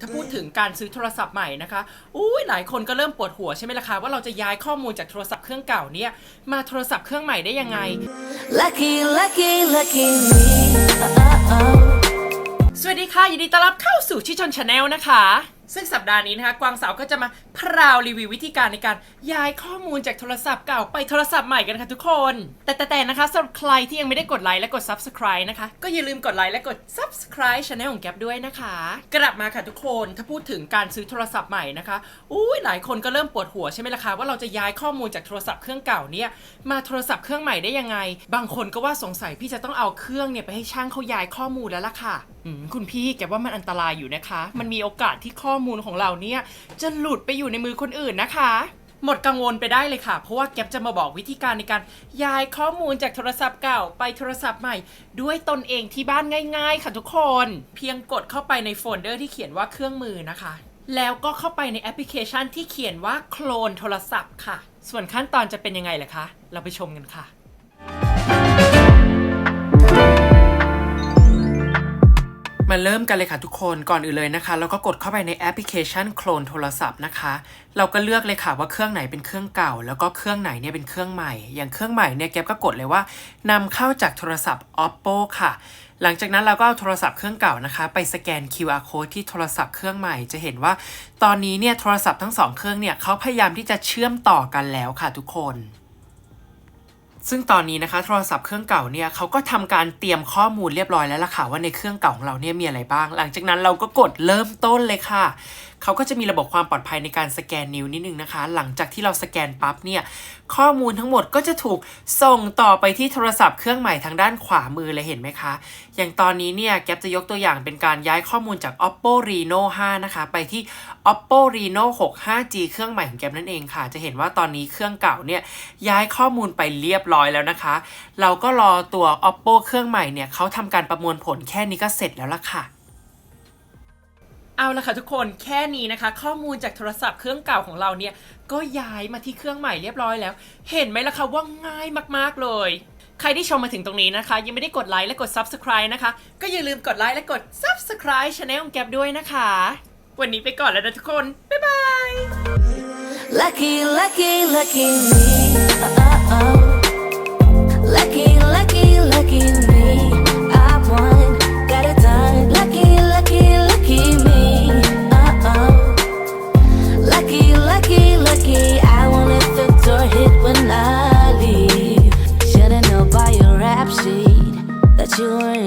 ถ้าพูดถึงการซื้อโทรศัพท์ใหม่นะคะอุ้ยหลายคนก็เริ่มปวดหัวใช่ไหมล่ะคะว่าเราจะย้ายข้อมูลจากโทรศัพท์เครื่องเก่าเนี่ยมาโทรศัพท์เครื่องใหม่ได้ยังไง Lucky, lucky, lucky me. Oh, oh. สวัสดีค่ะยินดีต้อนรับเข้าสู่ชิชนชาแนลนะคะ ซึ่งสัปดาห์นี้นะคะกวางสาวก็จะมาพราวรีวิววิธีการในการย้ายข้อมูลจากโทรศัพท์เก่าไปโทรศัพท์ใหม่กันค่ะทุกคน แต่แต่แต่นะคะสำหรับใครที่ยังไม่ได้กดไลค์และกด subscribe นะคะ ก็อย่าลืมกดไลค์และกด subscribe ช anel ของแก๊ปด้วยนะคะ กลับมาค่ะทุกคนถ้าพูดถึงการซื้อโทรศัพท์ใหม่นะคะอุ้ยหลายคนก็เริ่มปวดหัวใช่ไหมล่ะคะว่าเราจะย้ายข้อมูลจากโทรศัพท์เครื่องเก่าเนี่ยมาโทรศัพท์เครื่องใหม่ได้ยังไง บางคนก็ว่าสงสัยพี่จะต้องเอาเครื่องเนี่ยไปให้ช่างเขาย้ายข้อมูลแล้วล่ะค่ะอืมคุณพี่แกว่ามันอันตรายอยู่นะคะ มันมีโอกาสที่ข้อมูลของเราเนี่ย จะหลุดไปอยู่ในมือคนอื่นนะคะ หมดกังวลไปได้เลยค่ะ เพราะว่าแก๊ปจะมาบอกวิธีการในการย้ายข้อมูลจากโทรศัพท์เก่าไปโทรศัพท์ใหม่ ด้วยตนเองที่บ้านง่าย ๆ ค่ะทุกคน เพียงกดเข้าไปในโฟลเดอร์ที่เขียนว่าเครื่องมือนะคะ แล้วก็เข้าไปในแอปพลิเคชันที่เขียนว่าโคลนโทรศัพท์ค่ะ ส่วนขั้นตอนจะเป็นยังไงล่ะคะ เราไปชมกันค่ะ มาเริ่มกันเลยค่ะทุกคนก่อนอื่นเลยนะคะ เราก็กดเข้าไปในแอปพลิเคชันโคลนโทรศัพท์นะคะ เราก็เลือกเลยค่ะว่าเครื่องไหนเป็นเครื่องเก่า แล้วก็เครื่องไหนเนี่ยเป็นเครื่องใหม่ อย่างเครื่องใหม่เนี่ยแก๊ปก็กดเลยว่านำเข้าจากโทรศัพท์ oppo ค่ะหลังจากนั้นเราก็เอาโทรศัพท์เครื่องเก่านะคะ ไปสแกน QR code ที่โทรศัพท์เครื่องใหม่ จะเห็นว่า ตอนนี้เนี่ยโทรศัพท์ทั้งสองเครื่องเนี่ยเขาพยายามที่จะเชื่อมต่อกันแล้วค่ะทุกคน ซึ่งตอนนี้นะคะโทรศัพท์เครื่องเก่าเนี่ยเขาก็ทำการเตรียมข้อมูลเรียบร้อยแล้วล่ะค่ะว่าในเครื่องเก่าของเราเนี่ยมีอะไรบ้าง หลังจากนั้นเราก็กดเริ่มต้นเลยค่ะ เขาก็จะมีระบบความปลอดภัยในการสแกนนิ้วนิดนึงนะคะ หลังจากที่เราสแกนปั๊บเนี่ยข้อมูลทั้งหมดก็จะถูกส่งต่อไปที่โทรศัพท์เครื่องใหม่ทางด้านขวามือเลยเห็นไหมคะ อย่างตอนนี้เนี่ยแก๊ปจะยกตัวอย่างเป็นการย้ายข้อมูลจาก oppo reno 5 นะคะ ไปที่ oppo reno 6 5g เครื่องใหม่ของแก๊ปนั่นเองค่ะ จะเห็นว่าตอนนี้เครื่องเก่าเนี่ยย้ายข้อมูลไปเรียบร้อยแล้วนะคะ เราก็รอตัว oppo เครื่องใหม่เนี่ยเขาทำการประมวลผลแค่นี้ก็เสร็จแล้วล่ะค่ะ เอาละค่ะทุกคนแค่นี้นะคะ ข้อมูลจากโทรศัพท์เครื่องเก่าของเราเนี่ยก็ย้ายมาที่เครื่องใหม่เรียบร้อยแล้ว เห็นไหมล่ะคะว่าง่ายมากๆเลย ใครที่ชมมาถึงตรงนี้นะคะ ยังไม่ได้กดไลค์และกด subscribe นะคะ ก็อย่าลืมกดไลค์และกด subscribe channel ของแก๊ปด้วยนะคะ วันนี้ไปก่อนแล้วนะทุกคน บ๊ายบาย Lucky, lucky, lucky me. Oh, oh, oh. you were